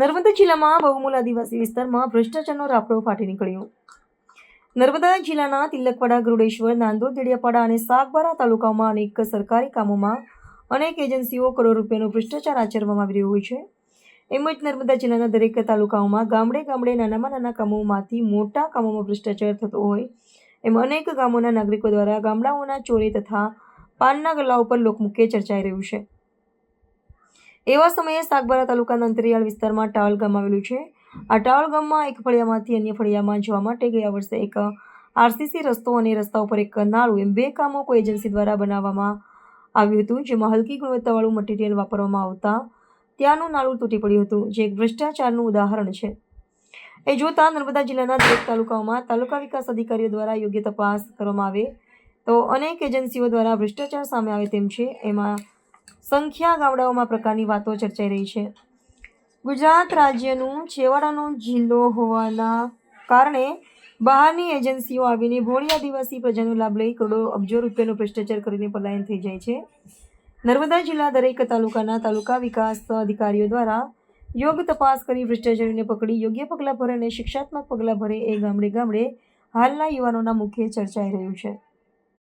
નર્મદા જિલ્લામાં બહુમૂલ આદિવાસી વિસ્તારમાં ભ્રષ્ટાચારનો રાફડો ફાટી નીકળ્યો. નર્મદા જિલ્લાના તિલકવાડા, ગરુડેશ્વર, નાંદોદ, દેડિયાપાડા અને સાગબારા તાલુકામાં અનેક સરકારી કામોમાં અનેક એજન્સીઓ કરોડ રૂપિયાનો ભ્રષ્ટાચાર આચરવામાં આવી રહ્યો હોય છે. એમ જ નર્મદા જિલ્લાના દરેક તાલુકાઓમાં ગામડે ગામડે નાનામાં નાના કામોમાંથી મોટા કામોમાં ભ્રષ્ટાચાર થતો હોય. એમ અનેક ગામોના નાગરિકો દ્વારા ગામડાઓના ચોરી તથા પાનના ગલ્લા ઉપર લોકમુખ્ય ચર્ચાઈ રહ્યું છે. એવા સમયે સાગબારા તાલુકાના અંતરિયાળ વિસ્તારમાં ટાવલ ગામ આવેલું છે. આ ટાવલ ગામમાં એક ફળિયામાંથી અન્ય ફળિયામાં જવા માટે ગયા વર્ષે એક આરસીસી રસ્તો અને રસ્તા ઉપર એક નાળું એમ બે કામો કોઈ એજન્સી દ્વારા બનાવવામાં આવ્યું હતું, જેમાં હલકી ગુણવત્તાવાળું મટીરિયલ વાપરવામાં આવતા ત્યાંનું નાળું તૂટી પડ્યું હતું, જે એક ભ્રષ્ટાચારનું ઉદાહરણ છે. એ જોતા નર્મદા જિલ્લાના દરેક તાલુકાઓમાં તાલુકા વિકાસ અધિકારીઓ દ્વારા યોગ્ય તપાસ કરવામાં આવે તો અનેક એજન્સીઓ દ્વારા ભ્રષ્ટાચાર સામે આવે તેમ છે. એમાં સંખ્યા ગામડાઓમાં પ્રકારની વાતો ચર્ચાઈ રહી છે. ગુજરાત રાજ્યનું છેવાડાનો જિલ્લો હોવાના કારણે બહારની એજન્સીઓ આવીને ભોળી આદિવાસી પ્રજાનો લાભ લઈ કરોડો અબજો રૂપિયાનો ભ્રષ્ટાચાર કરીને પલાયન થઈ જાય છે. નર્મદા જિલ્લા દરેક તાલુકાના તાલુકા વિકાસ અધિકારીઓ દ્વારા યોગ્ય તપાસ કરી ભ્રષ્ટાચારીને પકડી યોગ્ય પગલાં ભરે અને શિક્ષાત્મક પગલાં ભરે એ ગામડે ગામડે હાલના યુવાનોના મુખ્ય ચર્ચાઈ રહ્યું છે.